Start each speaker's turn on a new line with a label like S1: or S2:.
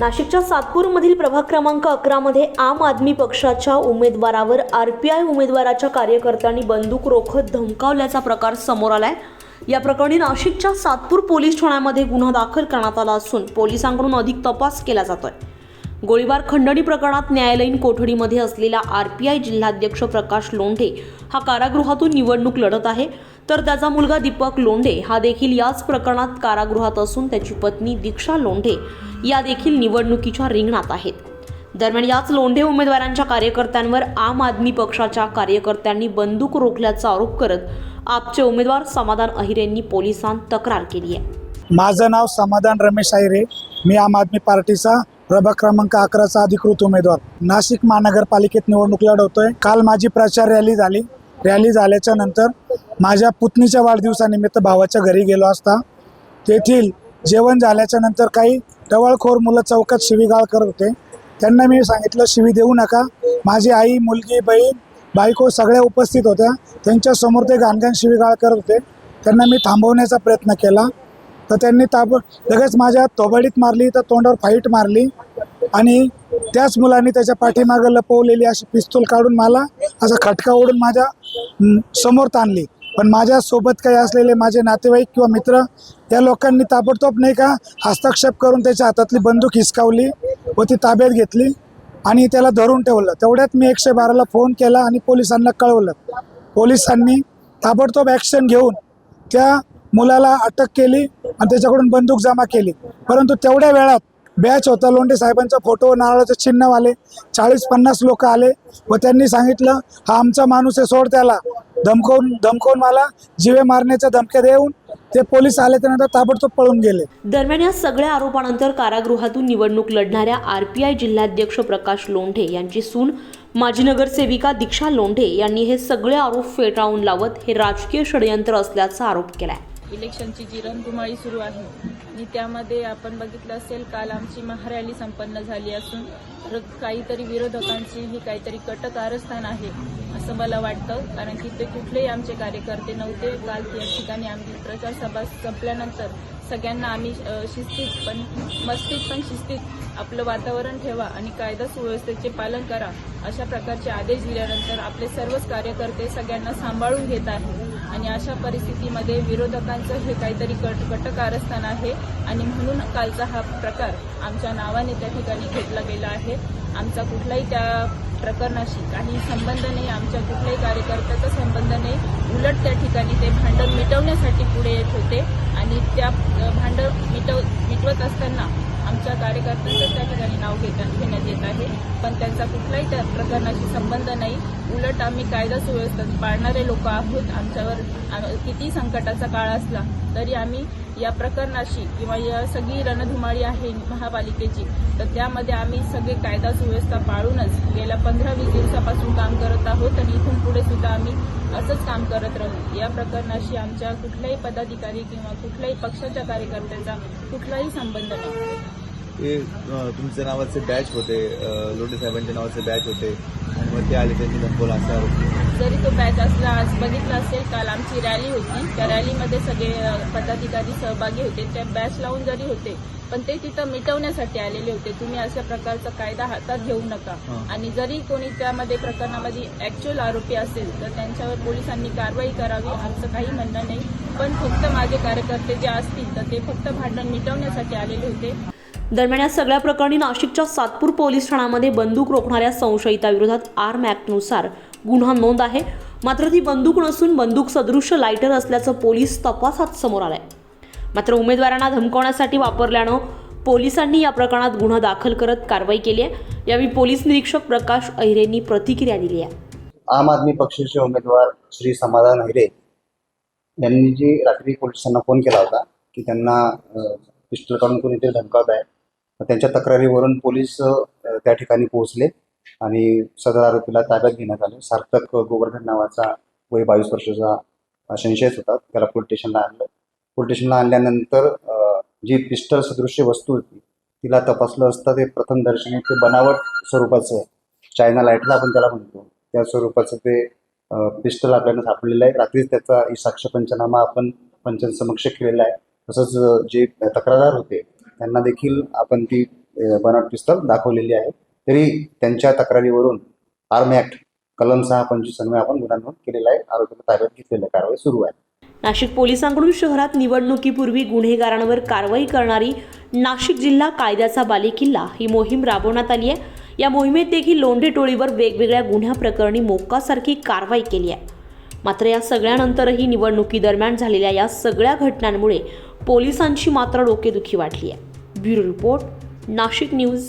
S1: नाशिकच्या सातपूरमधील प्रभाग क्रमांक अकरामध्ये आम आदमी पक्षाच्या उमेदवारावर आर पी आय उमेदवाराच्या कार्यकर्त्यांनी बंदूक रोखत धमकावल्याचा प्रकार समोर आलाय. या प्रकरणी नाशिकच्या सातपूर पोलीस ठाण्यामध्ये गुन्हा दाखल करण्यात आला असून पोलिसांकडून अधिक तपास केला जातोय. गोळीबार खंडणी प्रकरणात न्यायालयीन कोठडीमध्ये असलेला आर पी आय जिल्हाध्यक्ष प्रकाश लोंढे हा कारागृहातून निवडणूक लढत आहे. तर त्याचा मुलगा दीपक लोंढे हा देखील याच प्रकरणात कारागृहात असून त्याची पत्नी दीक्षा लोंढे या देखील निवडणुकीच्या रिंगणात आहेत. दरम्यान याच लोंढे उमेदवारांच्या कार्यकर्त्यांवर आम आदमी पक्षाच्या कार्यकर्त्यांनी बंदूक रोखल्याचा आरोप करत आपचे उमेदवार समाधान अहिरेंनी पोलिसांत तक्रार केली आहे.
S2: माझं नाव समाधान रमेश अहिरे. मी आम आदमी पार्टीचा प्रभाग क्रमांक अकराचा अधिकृत उमेदवार. नाशिक महानगरपालिकेत निवडणूक लढवतोय. काल माझी प्रचार रॅली झाली. रॅली झाल्याच्यानंतर माझ्या पुतणीच्या वाढदिवसानिमित्त भावाच्या घरी गेलो असता. तेथील जेवण झाल्याच्यानंतर काही टवळखोर मुलं चौकात शिवीगाळ करत होते. त्यांना मी सांगितलं शिवी देऊ नका. माझी आई मुलगी बहीण बायको सगळ्या उपस्थित होत्या. त्यांच्यासमोर ते घाणघाण शिवीगाळ करत होते. त्यांना मी थांबवण्याचा प्रयत्न केला. तर त्यांनी ताब लगेच माझ्या तोबडीत मारली तर तोंडावर फाईट मारली. आणि त्याच मुलांनी त्याच्या पाठीमागं लपवलेली अशी पिस्तूल काढून मला असा खटका ओढून माझ्यासमोर ताणली. पण माझ्यासोबत काही असलेले माझे नातेवाईक किंवा मित्र त्या लोकांनी ताबडतोब नाही का हस्तक्षेप करून त्याच्या हातातली बंदूक हिसकावली व ती ताब्यात घेतली आणि त्याला धरून ठेवलं. तेवढ्यात मी एकशे बाराला फोन केला आणि पोलिसांना कळवलं. पोलिसांनी ताबडतोब ॲक्शन घेऊन त्या मुलाला अटक केली आणि त्याच्याकडून बंदूक जमा केली. परंतु तेवढ्या वेळात बॅच होता लोंढे साहेबांचा फोटो नारळाचं आले चाळीस पन्नास लोक आले व त्यांनी सांगितलं हा आमचा माणूस आहे सोड त्याला. धमकवून धमकवून मला जीवे मारण्याच्या धमक्या देऊन ते पोलीस आले त्यानंतर ताबडतोब पळून गेले.
S1: दरम्यान या सगळ्या आरोपानंतर कारागृहातून निवडणूक लढणाऱ्या आर पी आय जिल्हाध्यक्ष प्रकाश लोंढे यांची सून माजी नगरसेविका दीक्षा लोंढे यांनी हे सगळे आरोप फेटाळून लावत हे राजकीय षडयंत्र असल्याचा आरोप केलाय.
S3: इलेक्शनची जी रणधुमाळी सुरू आहे आणि त्यामध्ये आपण बघितलं असेल काल आमची महारॅली संपन्न झाली असून र- काहीतरी विरोधकांची ही काहीतरी कट कारस्थान आहे असं मला वाटतं. कारण की ते कुठलेही आमचे कार्यकर्ते नव्हते. काल त्या ठिकाणी आमची प्रचार सभा संपल्यानंतर सगळ्यांना आम्ही शिस्तीत पण मस्तीत पण शिस्तीत आपलं वातावरण ठेवा आणि कायदा सुव्यवस्थेचे पालन करा अशा प्रकारचे आदेश दिल्यानंतर आपले सर्वच कार्यकर्ते सगळ्यांना सांभाळून घेत आहेत. आणि अशा परिस्थितीमध्ये विरोधकांचं हे काहीतरी कट कटकारस्थान आहे. आणि म्हणून कालचा हा प्रकार आमच्या नावाने त्या ठिकाणी घेतला गेला आहे. आमचा कुठलाही त्या प्रकरणाशी काही संबंध नाही. आमच्या कुठल्याही कार्यकर्त्याचा संबंध नाही. उलट त्या ठिकाणी ते भांडण मिटवण्यासाठी पुढे येत होते. आणि त्या अ, मिटव मिटवत असताना आमच्या कार्यकर्त्यांचं त्या ठिकाणी नाव घेता घेण्यात येत आहे. पण त्यांचा कुठलाही त्या प्रकरणाशी संबंध नाही. उलट आम्ही कायदा सुव्यवस्था पाळणारे लोक आहोत. आमच्यावर किती संकटाचा काळ असला तरी आम्ही या प्रकरणाशी किंवा या सगळी रणधुमाळी आहे महापालिकेची तर त्यामध्ये आम्ही सगळे कायदा सुव्यवस्था पाळूनच गेल्या पंधरा वीस दिवसापासून काम करत आहोत आणि इथून पुढे सुद्धा आम्ही असंच काम करत राहू. या प्रकरणाशी आमच्या कुठल्याही पदाधिकारी किंवा कुठल्याही पक्षाच्या कार्यकर्त्याचा कुठलाही संबंध नाही.
S4: ते तुमच्या नावाचे बॅच होते लोटे साहेबांच्या नावाचे बॅच होते आणि मग ते आले त्यांनी दंपोला असा आरोप
S3: जरी तो बॅच असला आज बघितला असेल काल आमची रॅली होती. त्या रॅलीमध्ये सगळे पदाधिकारी सहभागी होते. त्या बॅच लावून जरी होते पण ते तिथं मिटवण्यासाठी आलेले होते. तुम्ही अशा प्रकारचा कायदा हातात घेऊ नका. आणि जरी कोणी त्यामध्ये प्रकरणामध्ये ऍक्च्युअल आरोपी असेल तर त्यांच्यावर पोलिसांनी कारवाई करावी आमचं काही म्हणणं नाही. पण फक्त माझे कार्यकर्ते जे असतील तर ते फक्त भांडण मिटवण्यासाठी आलेले होते.
S1: दरम्यान या सगळ्या प्रकरणी नाशिकच्या सातपूर पोलीस ठाण्यामध्ये बंदूक रोखणाऱ्या संशयिताविरोधात आर्म ॲक्टनुसार गुन्हा नोंद आहे. मात्र ती बंदूक नसून बंदूक सदृश्य लायटर असल्याचं पोलीस तपासात समोर आलंय. मात्र उमेदवारांना धमकवण्यासाठी वापरल्यानं पोलिसांनी या प्रकरणात गुन्हा दाखल करत कारवाई केली आहे. यावेळी पोलीस निरीक्षक प्रकाश अहिरेंनी प्रतिक्रिया दिली आहे.
S5: आम आदमी पक्षाचे उमेदवार श्री समाधान अहिरे यांनी जी रात्री पोलिसांना फोन केला होता की त्यांना पिस्टल काढून कोणीतरी धमकावत आहे त्यांच्या तक्रारीवरून पोलीस त्या ठिकाणी पोहोचले. आणि सदर आरोपीला ताब्यात घेण्यात आले. सार्थक गोवर्धन नावाचा वय बावीस वर्षाचा संशयच होता. त्याला पोलीस स्टेशनला आणलं. पोलीस स्टेशनला आणल्यानंतर जी पिस्टल सदृश्य वस्तू होती तिला तपासलं असता. ते प्रथम दर्शनी ते बनावट स्वरूपाचं चायना लाईटला आपण त्याला म्हणतो. त्या स्वरूपाचं ते पिस्टल आपल्याला सापडलेलं आहे. रात्रीच त्याचा साक्ष पंचनामा आपण पंचांसमक्ष केलेला आहे. तसंच जे तक्रारदार होते त्यांना देखील आपण ती बनावट पिस्तल दाखवलेली आहे. तरी त्यांच्या तक्रारीवरून आर्म ॲक्ट कलम सहा पंचवीस अन्वये आपण गुन्हा नोंद केलेला आहे. आरोपीला ताब्यात घेतलेली कारवाई सुरू आहे.
S1: नाशिक पोलिसांकडून शहरात निवडणुकीपूर्वी गुन्हेगारांवर कारवाई करणारी नाशिक जिल्हा कायद्याचा बालेकिल्ला ही मोहीम राबवण्यात आली आहे. या मोहिमेत देखील लोंढे टोळीवर वेगवेगळ्या गुन्ह्याप्रकरणी मोक्कासारखी कारवाई केली आहे. मात्र या सगळ्यानंतरही निवडणुकीदरम्यान झालेल्या या सगळ्या घटनांमुळे पोलिसांची मात्र डोकेदुखी वाढली आहे. Bureau report Nashik news.